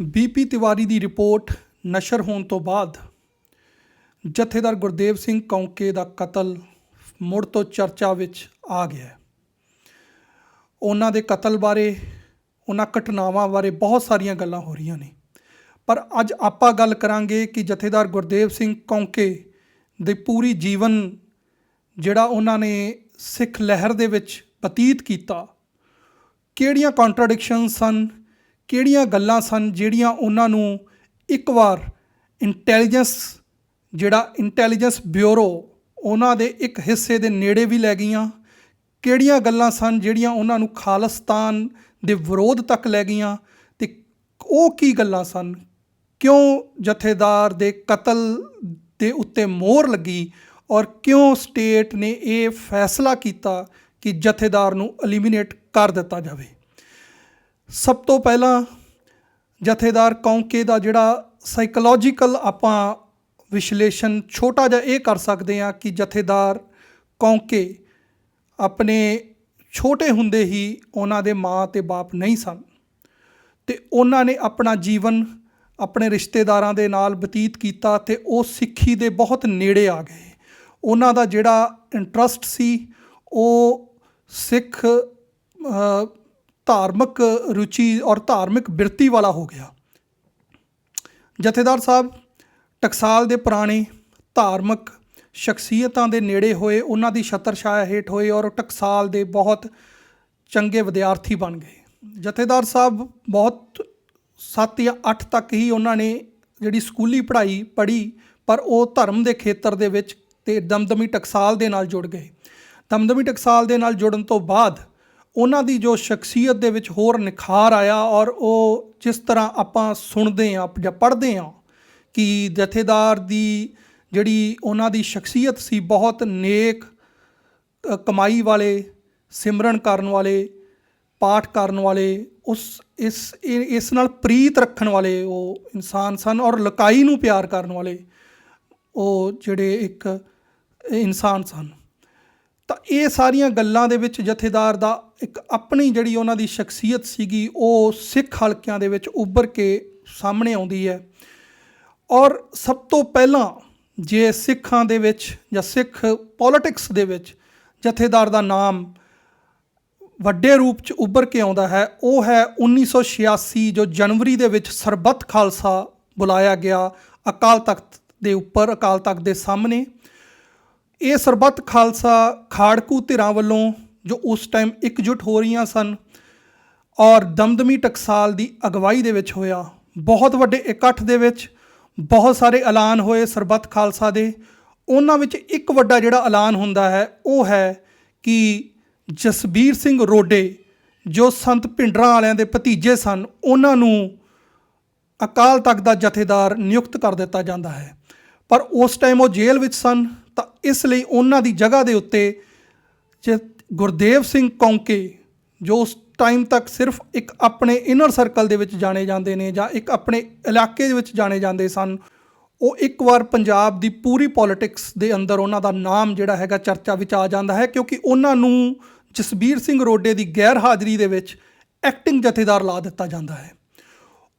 BP Tiwari ਦੀ report ਨਸ਼ਰ ਹੋਣ ਤੋਂ ਬਾਅਦ ਜਥੇਦਾਰ ਗੁਰਦੇਵ ਸਿੰਘ ਕੌਂਕੇ ਦਾ ਕਤਲ ਮੁੜ ਤੋਂ ਚਰਚਾ ਵਿੱਚ ਆ ਗਿਆ ਉਹਨਾਂ ਦੇ ਕਤਲ ਬਾਰੇ, ਉਹਨਾਂ ਘਟਨਾਵਾਂ ਬਾਰੇ ਬਹੁਤ ਸਾਰੀਆਂ ਗੱਲਾਂ ਹੋ ਰਹੀਆਂ ਨੇ। ਪਰ ਅੱਜ ਆਪਾਂ ਗੱਲ ਕਰਾਂਗੇ ਕਿ ਜਥੇਦਾਰ ਗੁਰਦੇਵ ਸਿੰਘ ਕੌਂਕੇ ਦੇ ਪੂਰੀ ਜੀਵਨ ਜਿਹੜਾ ਉਹਨਾਂ ਨੇ ਸਿੱਖ ਲਹਿਰ ਦੇ ਵਿੱਚ ਬਤੀਤ ਕੀਤਾ, ਕਿਹੜੀਆਂ ਕੰਟਰਡਿਕਸ਼ਨ ਸਨ ਕਿਹੜੀਆਂ ਗੱਲਾਂ ਸਨ ਜਿਹੜੀਆਂ ਉਹਨਾਂ ਨੂੰ ਇੱਕ ਵਾਰ ਇੰਟੈਲੀਜੈਂਸ, ਜਿਹੜਾ ਇੰਟੈਲੀਜੈਂਸ ਬਿਊਰੋ ਉਹਨਾਂ ਦੇ ਇੱਕ ਹਿੱਸੇ ਦੇ ਨੇੜੇ ਵੀ ਲੈ ਗਈਆਂ? ਕਿਹੜੀਆਂ ਗੱਲਾਂ ਸਨ ਜਿਹੜੀਆਂ ਉਹਨਾਂ ਨੂੰ ਖਾਲਿਸਤਾਨ ਦੇ ਵਿਰੋਧ ਤੱਕ ਲੈ ਗਈਆਂ? ਤੇ ਉਹ ਕੀ ਗੱਲਾਂ ਸਨ? ਕਿਉਂ ਜਥੇਦਾਰ ਦੇ ਕਤਲ ਦੇ ਉੱਤੇ ਮੋਹਰ ਲੱਗੀ ਔਰ ਕਿਉਂ ਸਟੇਟ ਨੇ ਇਹ ਫੈਸਲਾ ਕੀਤਾ ਕਿ ਜਥੇਦਾਰ ਨੂੰ ਐਲੀਮੀਨੇਟ ਕਰ ਦਿੱਤਾ ਜਾਵੇ? ਸਭ ਤੋਂ ਪਹਿਲਾਂ ਜਥੇਦਾਰ ਕੌਂਕੇ ਦਾ ਜਿਹੜਾ ਸਾਈਕੋਲੋਜੀਕਲ ਆਪਾਂ ਵਿਸ਼ਲੇਸ਼ਣ ਛੋਟਾ ਜਿਹਾ ਇਹ ਕਰ ਸਕਦੇ ਹਾਂ ਕਿ ਜਥੇਦਾਰ ਕੌਂਕੇ ਆਪਣੇ ਛੋਟੇ ਹੁੰਦੇ ਹੀ ਉਹਨਾਂ ਦੇ ਮਾਂ ਤੇ ਬਾਪ ਨਹੀਂ ਸਨ ਤੇ ਉਹਨਾਂ ਨੇ ਆਪਣਾ ਜੀਵਨ ਆਪਣੇ ਰਿਸ਼ਤੇਦਾਰਾਂ ਦੇ ਨਾਲ ਬਤੀਤ ਕੀਤਾ ਤੇ ਉਹ ਸਿੱਖੀ ਦੇ ਬਹੁਤ ਨੇੜੇ ਆ ਗਏ। ਉਹਨਾਂ ਦਾ ਜਿਹੜਾ ਇੰਟਰਸਟ ਸੀ, ਉਹ ਸਿੱਖ ਧਾਰਮਿਕ ਰੁਚੀ ਔਰ ਧਾਰਮਿਕ ਬਿਰਤੀ ਵਾਲਾ ਹੋ ਗਿਆ। ਜਥੇਦਾਰ ਸਾਹਿਬ, ਟਕਸਾਲ ਦੇ ਪੁਰਾਣੇ ਧਾਰਮਿਕ ਸ਼ਖਸੀਅਤਾਂ ਦੇ ਨੇੜੇ ਹੋਏ, ਉਹਨਾਂ ਦੀ ਛਤਰਛਾਇਆ ਹੇਠ ਹੋਏ ਔਰ ਉਹ ਟਕਸਾਲ ਦੇ ਬਹੁਤ ਚੰਗੇ ਵਿਦਿਆਰਥੀ ਬਣ ਗਏ। ਜਥੇਦਾਰ ਸਾਹਿਬ, ਬਹੁਤ 7 ਜਾਂ 8 ਤੱਕ ਹੀ ਉਹਨਾਂ ਨੇ ਜਿਹੜੀ ਸਕੂਲੀ ਪੜ੍ਹਾਈ ਪੜ੍ਹੀ, ਪਰ ਉਹ ਧਰਮ ਦੇ ਖੇਤਰ ਦੇ ਵਿੱਚ ਤੇ ਦਮਦਮੀ ਟਕਸਾਲ ਦੇ ਨਾਲ ਜੁੜ ਗਏ। ਦਮਦਮੀ ਟਕਸਾਲ ਦੇ ਨਾਲ ਜੁੜਨ ਤੋਂ ਬਾਅਦ ਉਹਨਾਂ ਦੀ ਜੋ ਸ਼ਖਸੀਅਤ ਦੇ ਵਿੱਚ ਹੋਰ ਨਿਖਾਰ ਆਇਆ ਔਰ ਉਹ ਜਿਸ ਤਰ੍ਹਾਂ ਆਪਾਂ ਸੁਣਦੇ ਹਾਂ ਜਾਂ ਪੜ੍ਹਦੇ ਹਾਂ ਕਿ ਜਥੇਦਾਰ ਦੀ ਜਿਹੜੀ ਉਹਨਾਂ ਦੀ ਸ਼ਖਸੀਅਤ ਸੀ, ਬਹੁਤ ਨੇਕ ਕਮਾਈ ਵਾਲੇ, ਸਿਮਰਨ ਕਰਨ ਵਾਲੇ, ਪਾਠ ਕਰਨ ਵਾਲੇ, ਉਸ, ਇਸ, ਇਹ- ਇਸ ਨਾਲ ਪ੍ਰੀਤ ਰੱਖਣ ਵਾਲੇ ਉਹ ਇਨਸਾਨ ਸਨ ਔਰ ਲਕਾਈ ਨੂੰ ਪਿਆਰ ਕਰਨ ਵਾਲੇ ਉਹ ਜਿਹੜੇ ਇੱਕ ਇਨਸਾਨ ਸਨ। ਤਾਂ ਇਹ ਸਾਰੀਆਂ ਗੱਲਾਂ ਦੇ ਵਿੱਚ ਜਥੇਦਾਰ ਦਾ ਇੱਕ ਆਪਣੀ ਜਿਹੜੀ ਉਹਨਾਂ ਦੀ ਸ਼ਖਸੀਅਤ ਸੀਗੀ, ਉਹ ਸਿੱਖ ਹਲਕਿਆਂ ਦੇ ਵਿੱਚ ਉੱਭਰ ਕੇ ਸਾਹਮਣੇ ਆਉਂਦੀ ਹੈ। ਔਰ ਸਭ ਤੋਂ ਪਹਿਲਾਂ ਜੇ ਸਿੱਖਾਂ ਦੇ ਵਿੱਚ ਜਾਂ ਸਿੱਖ ਪੋਲਿਟਿਕਸ ਦੇ ਵਿੱਚ ਜਥੇਦਾਰ ਦਾ ਨਾਮ ਵੱਡੇ ਰੂਪ ਚ ਉੱਭਰ ਕੇ ਆਉਂਦਾ ਹੈ, ਉਹ ਹੈ 1986 ਜੋ ਜਨਵਰੀ ਦੇ ਵਿੱਚ ਸਰਬੱਤ ਖਾਲਸਾ ਬੁਲਾਇਆ ਗਿਆ ਅਕਾਲ ਤਖਤ ਦੇ ਉੱਪਰ, ਅਕਾਲ ਤਖਤ ਦੇ ਸਾਹਮਣੇ। ਇਹ ਸਰਬੱਤ ਖਾਲਸਾ ਖਾੜਕੂ ਧਿਰਾਂ ਵੱਲੋਂ ਜੋ ਉਸ ਟਾਈਮ ਇਕਜੁੱਟ ਹੋ ਰਹੀਆਂ ਸਨ ਔਰ ਦਮਦਮੀ ਟਕਸਾਲ ਦੀ ਅਗਵਾਈ ਦੇ ਵਿੱਚ ਹੋਇਆ। ਬਹੁਤ ਵੱਡੇ ਇਕੱਠ ਦੇ ਵਿੱਚ ਬਹੁਤ ਸਾਰੇ ਐਲਾਨ ਹੋਏ ਸਰਬੱਤ ਖਾਲਸਾ ਦੇ। ਉਹਨਾਂ ਵਿੱਚ ਇੱਕ ਵੱਡਾ ਜਿਹੜਾ ਐਲਾਨ ਹੁੰਦਾ ਹੈ, ਉਹ ਹੈ ਕਿ ਜਸਬੀਰ ਸਿੰਘ ਰੋਡੇ ਜੋ ਸੰਤ ਭਿੰਡਰਾਂ ਵਾਲਿਆਂ ਦੇ ਭਤੀਜੇ ਸਨ, ਉਹਨਾਂ ਨੂੰ ਅਕਾਲ ਤਖਤ ਦਾ ਜਥੇਦਾਰ ਨਿਯੁਕਤ ਕਰ ਦਿੱਤਾ ਜਾਂਦਾ ਹੈ। ਪਰ ਉਸ ਟਾਈਮ ਉਹ ਜੇਲ੍ਹ ਵਿੱਚ ਸਨ, ਤਾਂ ਇਸ ਲਈ ਉਹਨਾਂ ਦੀ ਜਗ੍ਹਾ ਦੇ ਉੱਤੇ ਜੇ ਗੁਰਦੇਵ ਸਿੰਘ ਕੌਂਕੇ, ਜੋ ਉਸ ਟਾਈਮ ਤੱਕ ਸਿਰਫ ਇੱਕ ਆਪਣੇ ਇਨਰ ਸਰਕਲ ਦੇ ਵਿੱਚ ਜਾਣੇ ਜਾਂਦੇ ਨੇ ਜਾਂ ਇੱਕ ਆਪਣੇ ਇਲਾਕੇ ਦੇ ਵਿੱਚ ਜਾਣੇ ਜਾਂਦੇ ਸਨ, ਉਹ ਇੱਕ ਵਾਰ ਪੰਜਾਬ ਦੀ ਪੂਰੀ ਪੋਲਿਟਿਕਸ ਦੇ ਅੰਦਰ ਉਹਨਾਂ ਦਾ ਨਾਮ ਜਿਹੜਾ ਹੈਗਾ ਚਰਚਾ ਵਿੱਚ ਆ ਜਾਂਦਾ ਹੈ, ਕਿਉਂਕਿ ਉਹਨਾਂ ਨੂੰ ਜਸਬੀਰ ਸਿੰਘ ਰੋਡੇ ਦੀ ਗੈਰ ਹਾਜ਼ਰੀ ਦੇ ਵਿੱਚ ਐਕਟਿੰਗ ਜਥੇਦਾਰ ਲਾ ਦਿੱਤਾ ਜਾਂਦਾ ਹੈ।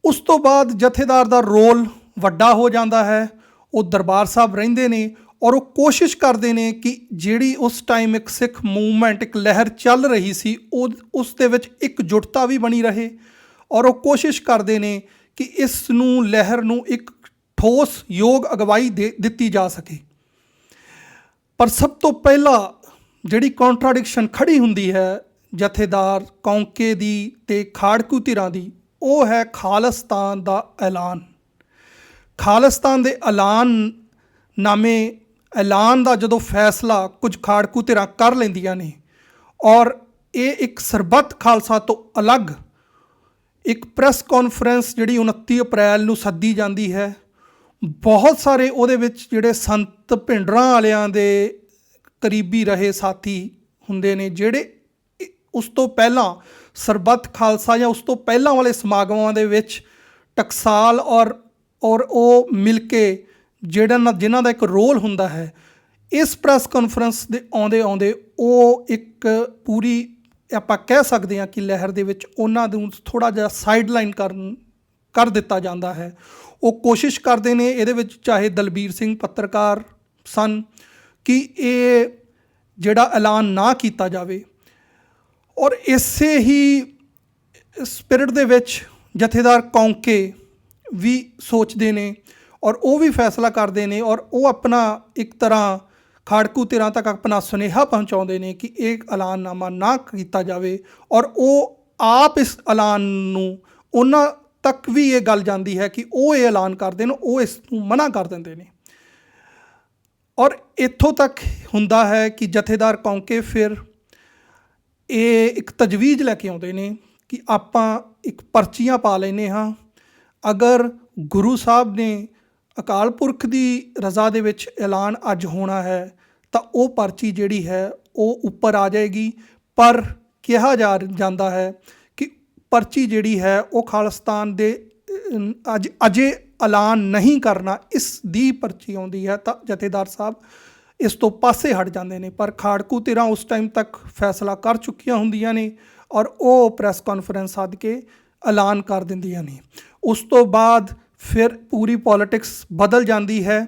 ਉਸ ਤੋਂ ਬਾਅਦ ਜਥੇਦਾਰ ਦਾ ਰੋਲ ਵੱਡਾ ਹੋ ਜਾਂਦਾ ਹੈ, ਉਹ ਦਰਬਾਰ ਸਾਹਿਬ ਰਹਿੰਦੇ ਨੇ ਔਰ ਉਹ ਕੋਸ਼ਿਸ਼ ਕਰਦੇ ਨੇ ਕਿ ਜਿਹੜੀ ਉਸ ਟਾਈਮ ਇੱਕ ਸਿੱਖ ਮੂਵਮੈਂਟ ਇੱਕ ਲਹਿਰ ਚੱਲ ਰਹੀ ਸੀ, ਉਹ, ਉਸ ਦੇ ਵਿੱਚ ਇੱਕ ਜੁਟਤਾ ਵੀ ਬਣੀ ਰਹੇ ਔਰ ਉਹ ਕੋਸ਼ਿਸ਼ ਕਰਦੇ ਨੇ ਕਿ ਇਸ ਨੂੰ, ਲਹਿਰ ਨੂੰ ਇੱਕ ਠੋਸ ਯੋਗ ਅਗਵਾਈ ਦੇ, ਦਿੱਤੀ ਜਾ ਸਕੇ। ਪਰ ਸਭ ਤੋਂ ਪਹਿਲਾਂ ਜਿਹੜੀ ਕੰਟਰਡਿਕਸ਼ਨ ਖੜੀ ਹੁੰਦੀ ਹੈ ਜਥੇਦਾਰ ਕੌਂਕੇ ਦੀ ਤੇ ਖਾੜਕੂ ਧਿਰਾਂ ਦੀ, ਉਹ ਹੈ ਖਾਲਿਸਤਾਨ ਦਾ ਐਲਾਨ। ਖਾਲਿਸਤਾਨ ਦੇ ਐਲਾਨ ਨਾਮੇ ਐਲਾਨ ਦਾ ਜਦੋਂ ਫੈਸਲਾ ਕੁਝ ਖਾੜਕੂ ਧਿਰਾਂ ਕਰ ਲੈਂਦੀਆਂ ਨੇ ਔਰ ਇਹ ਇੱਕ ਸਰਬੱਤ ਖਾਲਸਾ ਤੋਂ ਅਲੱਗ ਇੱਕ ਪ੍ਰੈਸ ਕਾਨਫਰੰਸ ਜਿਹੜੀ 29 ਅਪ੍ਰੈਲ ਨੂੰ ਸੱਦੀ ਜਾਂਦੀ ਹੈ, ਬਹੁਤ ਸਾਰੇ ਉਹਦੇ ਵਿੱਚ ਜਿਹੜੇ ਸੰਤ ਭਿੰਡਰਾਂ ਵਾਲਿਆਂ ਦੇ ਕਰੀਬੀ ਰਹੇ ਸਾਥੀ ਹੁੰਦੇ ਨੇ, ਜਿਹੜੇ ਉਸ ਤੋਂ ਪਹਿਲਾਂ ਸਰਬੱਤ ਖਾਲਸਾ ਜਾਂ ਉਸ ਤੋਂ ਪਹਿਲਾਂ ਵਾਲੇ ਸਮਾਗਮਾਂ ਦੇ ਵਿੱਚ ਟਕਸਾਲ ਔਰ ਔਰ ਉਹ ਮਿਲ ਕੇ ਜਿਹੜਾ ਨਾ- ਜਿਨ੍ਹਾਂ ਦਾ ਇੱਕ ਰੋਲ ਹੁੰਦਾ ਹੈ, ਇਸ ਪ੍ਰੈਸ ਕਾਨਫਰੰਸ ਦੇ ਆਉਂਦੇ ਆਉਂਦੇ ਉਹ ਇੱਕ ਪੂਰੀ ਆਪਾਂ ਕਹਿ ਸਕਦੇ ਹਾਂ ਕਿ ਲਹਿਰ ਦੇ ਵਿੱਚ ਉਹਨਾਂ ਨੂੰ ਥੋੜਾ ਜਿਹਾ ਸਾਈਡਲਾਈਨ ਕਰਨ, ਕਰ ਦਿੱਤਾ ਜਾਂਦਾ ਹੈ। ਉਹ ਕੋਸ਼ਿਸ਼ ਕਰਦੇ ਨੇ ਇਹਦੇ ਵਿੱਚ ਚਾਹੇ ਦਲਬੀਰ ਸਿੰਘ ਪੱਤਰਕਾਰ ਸਨ ਕਿ ਇਹ ਜਿਹੜਾ ਐਲਾਨ ਨਾ ਕੀਤਾ ਜਾਵੇ। ਔਰ ਇਸੇ ਹੀ ਸਪਿਰਿਟ ਦੇ ਵਿੱਚ ਜਥੇਦਾਰ ਕੌਂਕੇ ਵੀ ਸੋਚਦੇ ਨੇ ਔਰ ਉਹ ਵੀ ਫੈਸਲਾ ਕਰਦੇ ਨੇ ਔਰ ਉਹ ਆਪਣਾ ਇੱਕ ਤਰ੍ਹਾਂ ਖਾੜਕੂ ਧਿਰਾਂ ਤੱਕ ਆਪਣਾ ਸੁਨੇਹਾ ਪਹੁੰਚਾਉਂਦੇ ਨੇ ਕਿ ਇਹ ਐਲਾਨਨਾਮਾ ਨਾ ਕੀਤਾ ਜਾਵੇ ਔਰ ਉਹ ਆਪ ਇਸ ਐਲਾਨ ਨੂੰ ਉਹਨਾਂ ਤੱਕ ਵੀ ਇਹ ਗੱਲ ਜਾਂਦੀ ਹੈ ਕਿ ਉਹ ਇਹ ਐਲਾਨ ਕਰਦੇ ਨੇ ਉਹ ਇਸ ਨੂੰ ਮਨਾ ਕਰ ਦਿੰਦੇ ਨੇ। ਔਰ ਇੱਥੋਂ ਤੱਕ ਹੁੰਦਾ ਹੈ ਕਿ ਜਥੇਦਾਰ ਕੌਂਕੇ ਫਿਰ ਇਹ ਇੱਕ ਤਜਵੀਜ਼ ਲੈ ਕੇ ਆਉਂਦੇ ਨੇ ਕਿ ਆਪਾਂ ਇੱਕ ਪਰਚੀਆਂ ਪਾ ਲੈਨੇ ਹਾਂ। ਅਗਰ ਗੁਰੂ ਸਾਹਿਬ ਨੇ ਅਕਾਲ ਪੁਰਖ ਦੀ ਰਜ਼ਾ ਦੇ ਵਿੱਚ ਐਲਾਨ ਅੱਜ ਹੋਣਾ ਹੈ, ਤਾਂ ਉਹ ਪਰਚੀ ਜਿਹੜੀ ਹੈ, ਉਹ ਉੱਪਰ ਆ ਜਾਏਗੀ। ਪਰ ਕਿਹਾ ਜਾ ਜਾਂਦਾ ਹੈ ਕਿ ਪਰਚੀ ਜਿਹੜੀ ਹੈ, ਉਹ ਖਾਲਿਸਤਾਨ ਦੇ ਅੱਜ ਅਜੇ ਐਲਾਨ ਨਹੀਂ ਕਰਨਾ, ਇਸ ਦੀ ਪਰਚੀ ਆਉਂਦੀ ਹੈ ਤਾਂ ਜਥੇਦਾਰ ਸਾਹਿਬ ਇਸ ਤੋਂ ਪਾਸੇ ਹਟ ਜਾਂਦੇ ਨੇ। ਪਰ ਖਾੜਕੂ ਧਿਰਾਂ ਉਸ ਟਾਈਮ ਤੱਕ ਫੈਸਲਾ ਕਰ ਚੁੱਕੀਆਂ ਹੁੰਦੀਆਂ ਨੇ ਔਰ ਉਹ ਪ੍ਰੈਸ ਕਾਨਫਰੰਸ ਸੱਦ ਕੇ ਐਲਾਨ ਕਰ ਦਿੰਦੀਆਂ ਨੇ। ਉਸ ਤੋਂ ਬਾਅਦ ਫਿਰ ਪੂਰੀ ਪੋਲਿਟਿਕਸ ਬਦਲ ਜਾਂਦੀ ਹੈ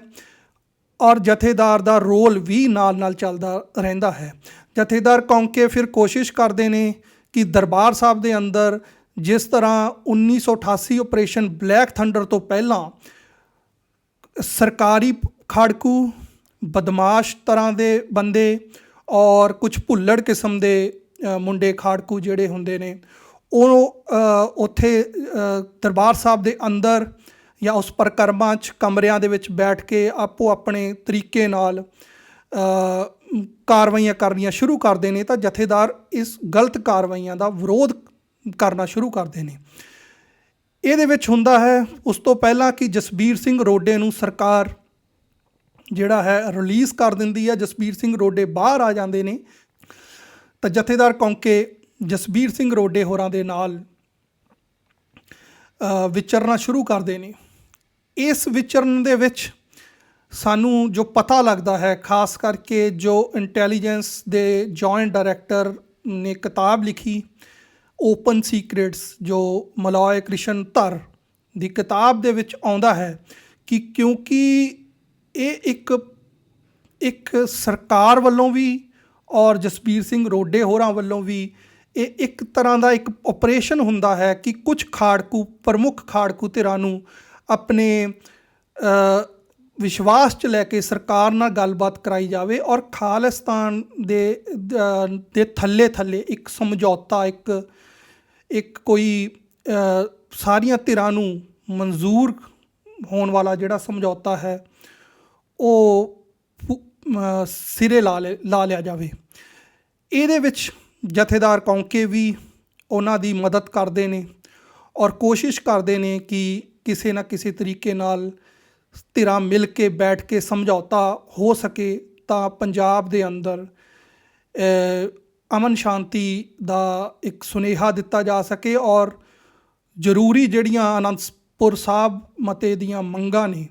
ਔਰ ਜਥੇਦਾਰ ਦਾ ਰੋਲ ਵੀ ਨਾਲ ਨਾਲ ਚੱਲਦਾ ਰਹਿੰਦਾ ਹੈ। ਜਥੇਦਾਰ ਕੌਂਕੇ ਫਿਰ ਕੋਸ਼ਿਸ਼ ਕਰਦੇ ਨੇ ਕਿ ਦਰਬਾਰ ਸਾਹਿਬ ਦੇ ਅੰਦਰ ਜਿਸ ਤਰ੍ਹਾਂ 1988 ਆਪਰੇਸ਼ਨ ਬਲੈਕ ਥੰਡਰ ਤੋਂ ਪਹਿਲਾਂ ਸਰਕਾਰੀ ਖਾੜਕੂ, ਬਦਮਾਸ਼ ਤਰ੍ਹਾਂ ਦੇ ਬੰਦੇ ਔਰ ਕੁਝ ਭੁੱਲੜ ਕਿਸਮ ਦੇ ਮੁੰਡੇ ਖਾੜਕੂ ਜਿਹੜੇ ਹੁੰਦੇ ਨੇ, ਉਹ ਉੱਥੇ ਦਰਬਾਰ ਸਾਹਿਬ ਦੇ ਅੰਦਰ ਜਾਂ ਉਸ ਪਰਕਰਮਾਂ 'ਚ ਕਮਰਿਆਂ ਦੇ ਵਿੱਚ ਬੈਠ ਕੇ ਆਪੋ ਆਪਣੇ ਤਰੀਕੇ ਨਾਲ ਕਾਰਵਾਈਆਂ ਕਰਨੀਆਂ ਸ਼ੁਰੂ ਕਰਦੇ ਨੇ ਤਾਂ ਜਥੇਦਾਰ ਇਸ ਗਲਤ ਕਾਰਵਾਈਆਂ ਦਾ ਵਿਰੋਧ ਕਰਨਾ ਸ਼ੁਰੂ ਕਰਦੇ ਨੇ। ਇਹਦੇ ਵਿੱਚ ਹੁੰਦਾ ਹੈ ਉਸ ਤੋਂ ਪਹਿਲਾਂ ਕਿ ਜਸਬੀਰ ਸਿੰਘ ਰੋਡੇ ਨੂੰ ਸਰਕਾਰ ਜਿਹੜਾ ਹੈ ਰਿਲੀਜ਼ ਕਰ ਦਿੰਦੀ ਹੈ, ਜਸਬੀਰ ਸਿੰਘ ਰੋਡੇ ਬਾਹਰ ਆ ਜਾਂਦੇ ਨੇ। ਤਾਂ ਜਥੇਦਾਰ ਕੌਂਕੇ ਜਸਬੀਰ ਸਿੰਘ ਰੋਡੇ ਹੋਰਾਂ ਦੇ ਨਾਲ ਵਿਚਰਨਾ ਸ਼ੁਰੂ ਕਰਦੇ ਨੇ। ਇਸ ਵਿਚਰਨ ਦੇ ਵਿੱਚ ਸਾਨੂੰ ਜੋ ਪਤਾ ਲੱਗਦਾ ਹੈ, ਖਾਸ ਕਰਕੇ ਜੋ ਇੰਟੈਲੀਜੈਂਸ ਦੇ ਜੁਆਇੰਟ ਡਾਇਰੈਕਟਰ ਨੇ ਕਿਤਾਬ ਲਿਖੀ ਓਪਨ ਸੀਕ੍ਰੇਟਸ ਜੋ ਮਲਾਇ ਕ੍ਰਿਸ਼ਨ ਧਰ ਦੀ ਕਿਤਾਬ ਦੇ ਵਿੱਚ ਆਉਂਦਾ ਹੈ ਕਿ ਕਿਉਂਕਿ ਇਹ ਇੱਕ ਇੱਕ ਸਰਕਾਰ ਵੱਲੋਂ ਵੀ ਔਰ ਜਸਬੀਰ ਸਿੰਘ ਰੋਡੇ ਹੋਰਾਂ ਵੱਲੋਂ ਵੀ ਇਹ ਇੱਕ ਤਰ੍ਹਾਂ ਦਾ ਇੱਕ ਆਪਰੇਸ਼ਨ ਹੁੰਦਾ ਹੈ ਕਿ ਕੁਝ ਖਾੜਕੂ, ਪ੍ਰਮੁੱਖ ਖਾੜਕੂ ਧਿਰਾਂ ਨੂੰ ਆਪਣੇ ਵਿਸ਼ਵਾਸ 'ਚ ਲੈ ਕੇ ਸਰਕਾਰ ਨਾਲ ਗੱਲਬਾਤ ਕਰਾਈ ਜਾਵੇ ਔਰ ਖਾਲਿਸਤਾਨ ਦੇ ਦੇ ਥੱਲੇ ਥੱਲੇ ਇੱਕ ਸਮਝੌਤਾ, ਇੱਕ ਇੱਕ ਕੋਈ ਸਾਰੀਆਂ ਧਿਰਾਂ ਨੂੰ ਮਨਜ਼ੂਰ ਹੋਣ ਵਾਲਾ ਜਿਹੜਾ ਸਮਝੌਤਾ ਹੈ, ਉਹ ਸਿਰੇ ਲਾ ਲਾ ਲਿਆ ਜਾਵੇ। ਇਹਦੇ ਵਿੱਚ ਜਥੇਦਾਰ ਕੌਂਕੇ ਵੀ ਉਹਨਾਂ ਦੀ ਮਦਦ ਕਰਦੇ ਨੇ ਔਰ ਕੋਸ਼ਿਸ਼ ਕਰਦੇ ਨੇ ਕਿ ਕਿਸੇ ਨਾ ਕਿਸੇ ਤਰੀਕੇ ਨਾਲ ਧਿਰਾਂ ਮਿਲ ਕੇ, ਬੈਠ ਕੇ ਸਮਝੌਤਾ ਹੋ ਸਕੇ ਤਾਂ ਪੰਜਾਬ ਦੇ ਅੰਦਰ ਅਮਨ ਸ਼ਾਂਤੀ ਦਾ ਇੱਕ ਸੁਨੇਹਾ ਦਿੱਤਾ ਜਾ ਸਕੇ ਔਰ ਜ਼ਰੂਰੀ ਜਿਹੜੀਆਂ ਅਨੰਦਪੁਰ ਸਾਹਿਬ ਮਤੇ ਦੀਆਂ ਮੰਗਾਂ ਨੇ,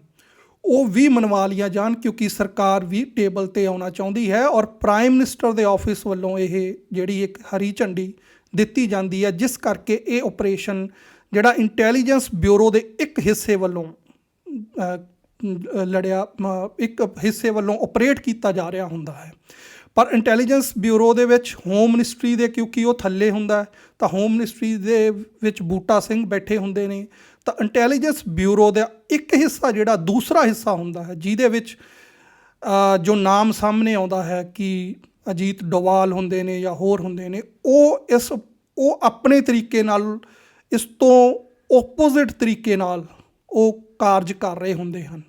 ਉਹ ਵੀ ਮਨਵਾ ਲਈਆਂ ਜਾਣ ਕਿਉਂਕਿ ਸਰਕਾਰ ਵੀ ਟੇਬਲ ਤੇ ਆਉਣਾ ਚਾਹੁੰਦੀ ਹੈ ਔਰ ਪ੍ਰਾਈਮ ਮਿਨਿਸਟਰ ਦੇ ਆਫਿਸ ਵੱਲੋਂ ਇਹ ਜਿਹੜੀ ਇੱਕ ਹਰੀ ਝੰਡੀ ਦਿੱਤੀ ਜਾਂਦੀ ਹੈ, ਜਿਸ ਕਰਕੇ ਇਹ ਆਪਰੇਸ਼ਨ ਜਿਹੜਾ ਇੰਟੈਲੀਜੈਂਸ ਬਿਊਰੋ ਦੇ ਇੱਕ ਹਿੱਸੇ ਵੱਲੋਂ ਲੜਿਆ ਇੱਕ ਹਿੱਸੇ ਵੱਲੋਂ ਆਪਰੇਟ ਕੀਤਾ ਜਾ ਰਿਹਾ ਹੁੰਦਾ ਹੈ। ਪਰ ਇੰਟੈਲੀਜੈਂਸ ਬਿਊਰੋ ਦੇ ਵਿੱਚ ਹੋਮ ਮਿਨਿਸਟਰੀ ਦੇ ਕਿਉਂਕਿ ਉਹ ਥੱਲੇ ਹੁੰਦਾ ਤਾਂ ਹੋਮ ਮਿਨਿਸਟਰੀ ਦੇ ਵਿੱਚ ਬੂਟਾ ਸਿੰਘ ਬੈਠੇ ਹੁੰਦੇ ਨੇ। ਤਾਂ ਇੰਟੈਲੀਜੈਂਸ ਬਿਊਰੋ ਦਾ ਇੱਕ ਹਿੱਸਾ ਜਿਹੜਾ ਦੂਸਰਾ ਹਿੱਸਾ ਹੁੰਦਾ ਹੈ, ਜਿਹਦੇ ਵਿੱਚ ਜੋ ਨਾਮ ਸਾਹਮਣੇ ਆਉਂਦਾ ਹੈ ਕਿ ਅਜੀਤ ਡੋਵਾਲ ਹੁੰਦੇ ਨੇ ਜਾਂ ਹੋਰ ਹੁੰਦੇ ਨੇ, ਉਹ ਇਸ, ਉਹ ਆਪਣੇ ਤਰੀਕੇ ਨਾਲ ਇਸ ਤੋਂ ਓਪੋਜ਼ਿਟ ਤਰੀਕੇ ਨਾਲ ਉਹ ਕਾਰਜ ਕਰ ਰਹੇ ਹੁੰਦੇ ਹਨ।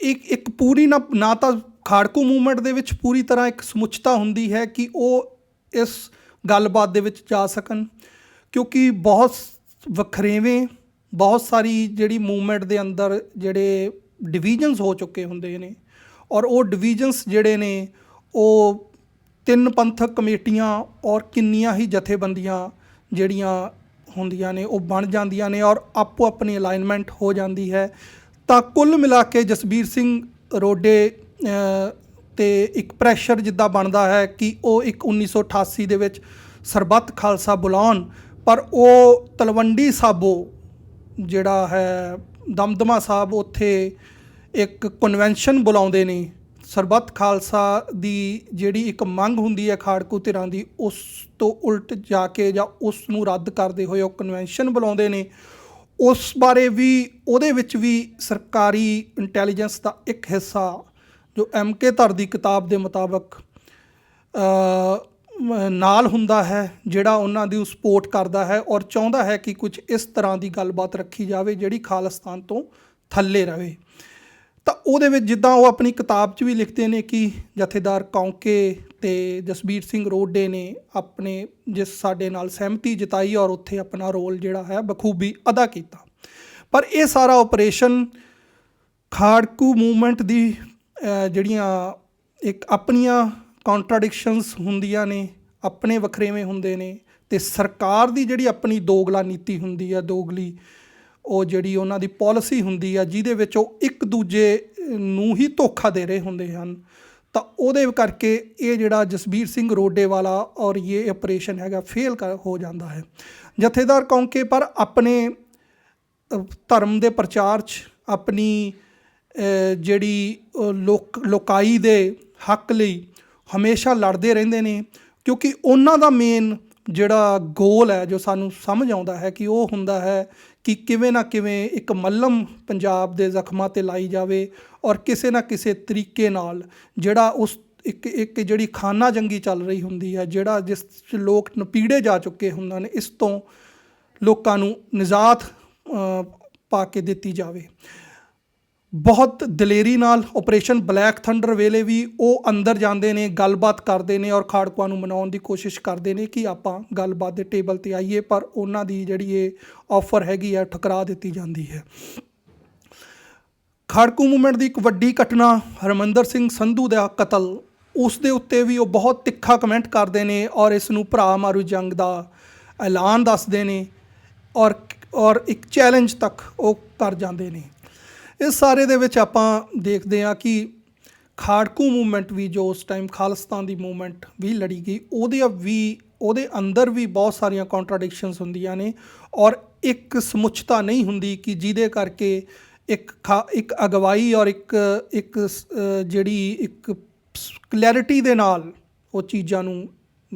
ਇੱਕ ਇੱਕ ਪੂਰੀ ਨਾ ਨਾ ਤਾਂ ਖਾੜਕੂ ਮੂਵਮੈਂਟ ਦੇ ਵਿੱਚ ਪੂਰੀ ਤਰ੍ਹਾਂ ਇੱਕ ਸਮੁੱਚਤਾ ਹੁੰਦੀ ਹੈ ਕਿ ਉਹ ਇਸ ਗੱਲਬਾਤ ਦੇ ਵਿੱਚ ਜਾ ਸਕਣ, ਕਿਉਂਕਿ ਬਹੁਤ ਵਖਰੇਵੇਂ, ਬਹੁਤ ਸਾਰੀ ਜਿਹੜੀ ਮੂਵਮੈਂਟ ਦੇ ਅੰਦਰ ਜਿਹੜੇ ਡਿਵੀਜ਼ਨਸ ਹੋ ਚੁੱਕੇ ਹੁੰਦੇ ਨੇ ਔਰ ਉਹ ਡਿਵੀਜ਼ਨਸ ਜਿਹੜੇ ਨੇ, ਉਹ ਤਿੰਨ ਪੰਥਕ ਕਮੇਟੀਆਂ ਔਰ ਕਿੰਨੀਆਂ ਹੀ ਜਥੇਬੰਦੀਆਂ ਜਿਹੜੀਆਂ ਹੁੰਦੀਆਂ ਨੇ, ਉਹ ਬਣ ਜਾਂਦੀਆਂ ਨੇ ਔਰ ਆਪੋ ਆਪਣੀ ਅਲਾਈਨਮੈਂਟ ਹੋ ਜਾਂਦੀ ਹੈ। ਤਾਂ ਕੁੱਲ ਮਿਲਾ ਕੇ ਜਸਬੀਰ ਸਿੰਘ ਰੋਡੇ ਤੇ ਇੱਕ ਪ੍ਰੈਸ਼ਰ ਜਿੱਦਾਂ ਬਣਦਾ ਹੈ ਕਿ ਉਹ ਇੱਕ 1988 ਦੇ ਵਿੱਚ ਸਰਬੱਤ ਖਾਲਸਾ ਬੁਲਾਉਣ, ਪਰ ਉਹ ਤਲਵੰਡੀ ਸਾਬੋ ਜਿਹੜਾ ਹੈ, ਦਮਦਮਾ ਸਾਹਿਬ ਉੱਥੇ ਇੱਕ ਕਨਵੈਨਸ਼ਨ ਬੁਲਾਉਂਦੇ ਨੇ। ਸਰਬੱਤ ਖਾਲਸਾ ਦੀ ਜਿਹੜੀ ਇੱਕ ਮੰਗ ਹੁੰਦੀ ਹੈ ਖਾੜਕੂ ਧਿਰਾਂ ਦੀ, ਉਸ ਤੋਂ ਉਲਟ ਜਾ ਕੇ ਜਾਂ ਉਸ ਨੂੰ ਰੱਦ ਕਰਦੇ ਹੋਏ ਉਹ ਕਨਵੈਨਸ਼ਨ ਬੁਲਾਉਂਦੇ ਨੇ। ਉਸ ਬਾਰੇ ਵੀ, ਉਹਦੇ ਵਿੱਚ ਵੀ ਸਰਕਾਰੀ ਇੰਟੈਲੀਜੈਂਸ ਦਾ ਇੱਕ ਹਿੱਸਾ, ਜੋ ਐਮਕੇ ਧਰ ਦੀ ਕਿਤਾਬ ਦੇ ਮੁਤਾਬਕ ਨਾਲ ਹੁੰਦਾ ਹੈ, ਜਿਹੜਾ ਉਹਨਾਂ ਦੀ ਸਪੋਰਟ ਕਰਦਾ ਹੈ ਔਰ ਚਾਹੁੰਦਾ ਹੈ ਕਿ ਕੁਝ ਇਸ ਤਰ੍ਹਾਂ ਦੀ ਗੱਲਬਾਤ ਰੱਖੀ ਜਾਵੇ ਜਿਹੜੀ ਖਾਲਿਸਤਾਨ ਤੋਂ ਥੱਲੇ ਰਹੇ। ਤਾਂ ਉਹਦੇ ਵਿੱਚ ਜਿੱਦਾਂ ਉਹ ਆਪਣੀ ਕਿਤਾਬ 'ਚ ਵੀ ਲਿਖਦੇ ਨੇ ਕਿ ਜਥੇਦਾਰ ਕੌਂਕੇ ਤੇ ਜਸਬੀਰ ਸਿੰਘ ਰੋਡੇ ਨੇ ਆਪਣੇ ਜਿਸ ਸਾਡੇ ਨਾਲ ਸਹਿਮਤੀ ਜਤਾਈ ਔਰ ਉੱਥੇ ਆਪਣਾ ਰੋਲ ਜਿਹੜਾ ਹੈ ਬਖੂਬੀ ਅਦਾ ਕੀਤਾ। ਪਰ ਇਹ ਸਾਰਾ ਆਪਰੇਸ਼ਨ ਖਾੜਕੂ ਮੂਵਮੈਂਟ ਦੀ ਜਿਹੜੀਆਂ ਇੱਕ ਆਪਣੀਆਂ ਕੰਟਰਡਿਕਸ਼ਨਸ ਹੁੰਦੀਆਂ ਨੇ, ਆਪਣੇ ਵਖਰੇਵੇਂ ਹੁੰਦੇ ਨੇ ਤੇ ਸਰਕਾਰ ਦੀ ਜਿਹੜੀ ਆਪਣੀ ਦੋਗਲਾ ਨੀਤੀ ਹੁੰਦੀ ਆ ਦੋਗਲੀ ਉਹ ਜਿਹੜੀ ਉਹਨਾਂ ਦੀ ਪਾਲਿਸੀ ਹੁੰਦੀ ਆ, ਜਿਹਦੇ ਵਿੱਚ ਉਹ ਇੱਕ ਦੂਜੇ ਨੂੰ ਹੀ ਧੋਖਾ ਦੇ ਰਹੇ ਹੁੰਦੇ ਹਨ। ਤਾਂ ਉਹਦੇ ਕਰਕੇ ਇਹ ਜਿਹੜਾ ਜਸਬੀਰ ਸਿੰਘ ਰੋਡੇ ਵਾਲਾ ਔਰ ਇਹ ਆਪਰੇਸ਼ਨ ਹੈਗਾ ਫੇਲ ਕਰ ਹੋ ਜਾਂਦਾ ਹੈ। ਜਥੇਦਾਰ ਕੌਂਕੇ ਪਰ ਆਪਣੇ ਧਰਮ ਦੇ ਪ੍ਰਚਾਰ 'ਚ ਆਪਣੀ ਜਿਹੜੀ ਲੋਕ, ਲੋਕਾਈ ਦੇ ਹੱਕ ਲਈ ਹਮੇਸ਼ਾ ਲੜਦੇ ਰਹਿੰਦੇ ਨੇ, ਕਿਉਂਕਿ ਉਹਨਾਂ ਦਾ ਮੇਨ ਜਿਹੜਾ ਗੋਲ ਹੈ, ਜੋ ਸਾਨੂੰ ਸਮਝ ਆਉਂਦਾ ਹੈ ਕਿ ਉਹ ਹੁੰਦਾ ਹੈ ਕਿ ਕਿਵੇਂ ਨਾ ਕਿਵੇਂ ਇੱਕ ਮੱਲਮ ਪੰਜਾਬ ਦੇ ਜ਼ਖਮਾਂ ਤੇ ਲਾਈ ਜਾਵੇ ਔਰ ਕਿਸੇ ਨਾ ਕਿਸੇ ਤਰੀਕੇ ਨਾਲ ਜਿਹੜਾ ਉਸ ਇੱਕ ਇੱਕ ਜਿਹੜੀ ਖਾਨਾ ਜੰਗੀ ਚੱਲ ਰਹੀ ਹੁੰਦੀ ਹੈ, ਜਿਹੜਾ ਜਿਸ 'ਚ ਲੋਕ ਨਪੀੜੇ ਜਾ ਚੁੱਕੇ ਹੁੰਦੇ ਨੇ, ਇਸ ਤੋਂ ਲੋਕਾਂ ਨੂੰ ਨਿਜਾਤ ਪਾ ਕੇ ਦਿੱਤੀ ਜਾਵੇ। ਬਹੁਤ ਦਲੇਰੀ ਨਾਲ ਆਪਰੇਸ਼ਨ ਬਲੈਕ ਥੰਡਰ ਵੇਲੇ ਵੀ ਉਹ ਅੰਦਰ ਜਾਂਦੇ ਨੇ, ਗੱਲਬਾਤ ਕਰਦੇ ਨੇ ਔਰ ਖਾੜਕੂਆਂ ਨੂੰ ਮਨਾਉਣ ਦੀ ਕੋਸ਼ਿਸ਼ ਕਰਦੇ ਨੇ ਕਿ ਆਪਾਂ ਗੱਲਬਾਤ ਦੇ ਟੇਬਲ ਤੇ ਆਈਏ, ਪਰ ਉਹਨਾਂ ਦੀ ਜਿਹੜੀ ਇਹ ਆਫਰ ਹੈਗੀ ਆ ਠੁਕਰਾ ਦਿੱਤੀ ਜਾਂਦੀ ਹੈ। ਖਾੜਕੂ ਮੂਵਮੈਂਟ ਦੀ ਇੱਕ ਵੱਡੀ ਘਟਨਾ ਹਰਮੰਦਰ ਸਿੰਘ ਸੰਧੂ ਦਾ ਕਤਲ, ਉਸ ਦੇ ਉੱਤੇ ਵੀ ਉਹ ਬਹੁਤ ਤਿੱਖਾ ਕਮੈਂਟ ਕਰਦੇ ਨੇ ਔਰ ਇਸ ਨੂੰ ਭਰਾ ਮਾਰੂ ਜੰਗ ਦਾ ਐਲਾਨ ਦੱਸਦੇ ਨੇ ਔਰ ਔਰ ਇੱਕ ਚੈਲੰਜ ਤੱਕ ਉਹ ਕਰ ਜਾਂਦੇ ਨੇ। ਇਸ ਸਾਰੇ ਦੇ ਵਿੱਚ ਆਪਾਂ ਦੇਖਦੇ ਹਾਂ ਕਿ ਖਾੜਕੂ ਮੂਵਮੈਂਟ ਵੀ ਜੋ ਉਸ ਟਾਈਮ ਖਾਲਿਸਤਾਨ ਦੀ ਮੂਵਮੈਂਟ ਵੀ ਲੜੀ ਗਈ, ਉਹਦੇ ਵੀ, ਉਹਦੇ ਅੰਦਰ ਵੀ ਬਹੁਤ ਸਾਰੀਆਂ ਕੰਟਰਡਿਕਸ਼ਨਸ ਹੁੰਦੀਆਂ ਨੇ ਔਰ ਇੱਕ ਸਮੁੱਚਤਾ ਨਹੀਂ ਹੁੰਦੀ ਕਿ ਜਿਹਦੇ ਕਰਕੇ ਇੱਕ ਖਾ- ਇੱਕ ਅਗਵਾਈ ਔਰ ਇੱਕ ਇੱਕ ਜਿਹੜੀ ਇੱਕ ਕਲੈਰਿਟੀ ਦੇ ਨਾਲ ਉਹ ਚੀਜ਼ਾਂ ਨੂੰ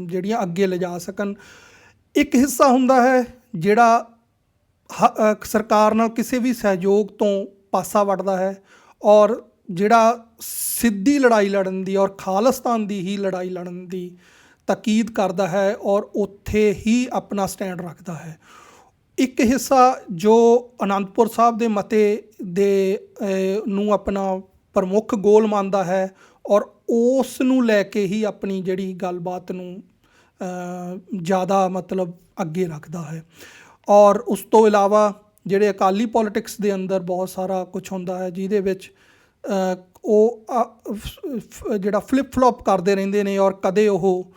ਜਿਹੜੀਆਂ ਅੱਗੇ ਲਿਜਾ ਸਕਣ। ਇੱਕ ਹਿੱਸਾ ਹੁੰਦਾ ਹੈ ਜਿਹੜਾ ਹ- ਸਰਕਾਰ ਨਾਲ ਕਿਸੇ ਵੀ ਸਹਿਯੋਗ ਤੋਂ ਪਾਸਾ ਵਟਦਾ ਹੈ ਔਰ ਜਿਹੜਾ ਸਿੱਧੀ ਲੜਾਈ ਲੜਨ ਦੀ ਔਰ ਖਾਲਿਸਤਾਨ ਦੀ ਹੀ ਲੜਾਈ ਲੜਨ ਦੀ ਤਾਕੀਦ ਕਰਦਾ ਹੈ ਔਰ ਉੱਥੇ ਹੀ ਆਪਣਾ ਸਟੈਂਡ ਰੱਖਦਾ ਹੈ। ਇੱਕ ਹਿੱਸਾ ਜੋ ਅਨੰਦਪੁਰ ਸਾਹਿਬ ਦੇ ਮਤੇ ਦੇ ਨੂੰ ਆਪਣਾ ਪ੍ਰਮੁੱਖ ਗੋਲ ਮੰਨਦਾ ਹੈ ਔਰ ਉਸ ਨੂੰ ਲੈ ਕੇ ਹੀ ਆਪਣੀ ਜਿਹੜੀ ਗੱਲਬਾਤ ਨੂੰ ਜ਼ਿਆਦਾ ਮਤਲਬ ਅੱਗੇ ਰੱਖਦਾ ਹੈ। ਔਰ ਉਸ ਤੋਂ ਇਲਾਵਾ ਜਿਹੜੇ ਅਕਾਲੀ ਪੋਲਿਟਿਕਸ ਦੇ ਅੰਦਰ ਬਹੁਤ ਸਾਰਾ ਕੁਝ ਹੁੰਦਾ ਹੈ, ਜਿਹਦੇ ਵਿੱਚ ਉਹ ਜਿਹੜਾ ਫਲਿਪ ਫਲੋਪ ਕਰਦੇ ਰਹਿੰਦੇ ਨੇ ਔਰ ਕਦੇ ਉਹ